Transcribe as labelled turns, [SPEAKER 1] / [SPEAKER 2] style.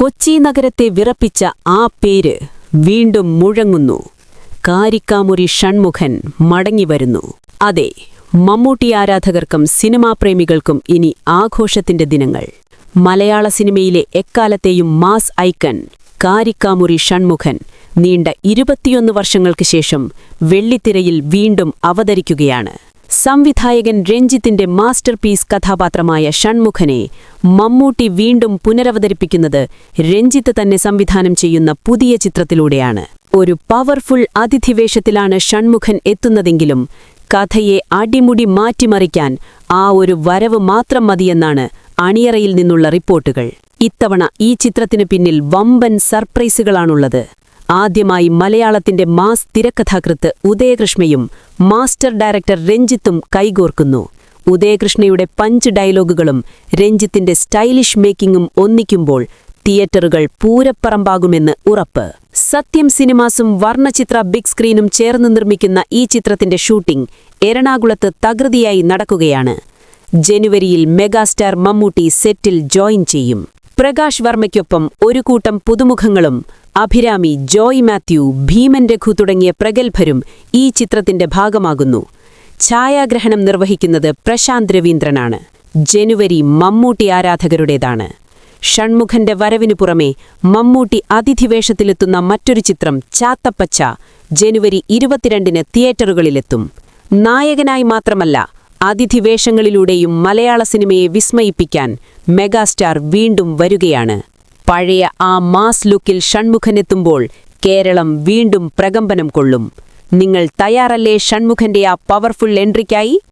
[SPEAKER 1] കൊച്ചി നഗരത്തെ വിറപ്പിച്ച ആ പേര് വീണ്ടും മുഴങ്ങുന്നു. കാരിക്കാമുറി ഷൺമുഖൻ മടങ്ങിവരുന്നു. അതെ മമ്മൂട്ടി ആരാധകർക്കും സിനിമാ പ്രേമികൾക്കും ഇനി ആഘോഷത്തിന്റെ ദിനങ്ങൾ. മലയാള സിനിമയിലെ എക്കാലത്തെയും മാസ് ഐക്കൺ കാരിക്കാമുറി ഷൺമുഖൻ നീണ്ട ഇരുപത്തിയൊന്ന് വർഷങ്ങൾക്ക് ശേഷം വെള്ളിത്തിരയിൽ വീണ്ടും അവതരിക്കുകയാണ്. സംവിധായകൻ രഞ്ജിത്തിന്റെ മാസ്റ്റർ പീസ് കഥാപാത്രമായ ഷൺമുഖനെ മമ്മൂട്ടി വീണ്ടും പുനരവതരിപ്പിക്കുന്നത് രഞ്ജിത്ത് തന്നെ സംവിധാനം ചെയ്യുന്ന പുതിയ ചിത്രത്തിലൂടെയാണ്. ഒരു പവർഫുൾ അതിഥിവേഷത്തിലാണ് ഷൺമുഖൻ എത്തുന്നതെങ്കിലും കഥയെ അടിമുടി മാറ്റിമറിക്കാൻ ആ ഒരു വരവ് മാത്രം മതിയെന്നാണ് അണിയറയിൽ നിന്നുള്ള റിപ്പോർട്ടുകൾ. ഇത്തവണ ഈ ചിത്രത്തിനു പിന്നിൽ വമ്പൻ സർപ്രൈസുകളാണുള്ളത്. ആദ്യമായി മലയാളത്തിന്റെ മാസ് തിരക്കഥാകൃത്ത് ഉദയകൃഷ്ണയും മാസ്റ്റർ ഡയറക്ടർ രഞ്ജിത്തും കൈകോർക്കുന്നു. ഉദയകൃഷ്ണയുടെ പഞ്ച് ഡയലോഗുകളും രഞ്ജിത്തിന്റെ സ്റ്റൈലിഷ് മേക്കിംഗും ഒന്നിക്കുമ്പോൾ തിയേറ്ററുകൾ പൂരപ്പറമ്പാകുമെന്ന് ഉറപ്പ്. സത്യം സിനിമാസും വർണചിത്ര ബിഗ് സ്ക്രീനും ചേർന്ന് നിർമ്മിക്കുന്ന ഈ ചിത്രത്തിന്റെ ഷൂട്ടിംഗ് എറണാകുളത്ത് തകൃതിയായി നടക്കുകയാണ്. ജനുവരിയിൽ മെഗാസ്റ്റാർ മമ്മൂട്ടി സെറ്റിൽ ജോയിൻ ചെയ്യും. പ്രകാശ് വർമ്മയ്ക്കൊപ്പം ഒരു കൂട്ടം പുതുമുഖങ്ങളും അഭിരാമി ജോയ് മാത്യു ഭീമൻ രഘു തുടങ്ങിയ പ്രഗത്ഭരും ഈ ചിത്രത്തിന്റെ ഭാഗമാകുന്നു. ഛായാഗ്രഹണം നിർവഹിക്കുന്നത് പ്രശാന്ത് രവീന്ദ്രനാണ്. ജനുവരി മമ്മൂട്ടി ആരാധകരുടേതാണ്. ഷൺമുഖന്റെ വരവിനു പുറമെ മമ്മൂട്ടി അതിഥിവേഷത്തിലെത്തുന്ന മറ്റൊരു ചിത്രം ചാത്തപ്പച്ച ജനുവരി ഇരുപത്തിരണ്ടിന് തിയേറ്ററുകളിലെത്തും. നായകനായി മാത്രമല്ല അതിഥിവേഷങ്ങളിലൂടെയും മലയാള സിനിമയെ വിസ്മയിപ്പിക്കാൻ മെഗാസ്റ്റാർ വീണ്ടും വരികയാണ്. പഴയ ആ മാസ് ലുക്കിൽ ഷൺമുഖനെത്തുമ്പോൾ കേരളം വീണ്ടും പ്രകമ്പനം കൊള്ളും. നിങ്ങൾ തയ്യാറല്ലേ ഷൺമുഖന്റെ ആ പവർഫുൾ എൻട്രിക്കായി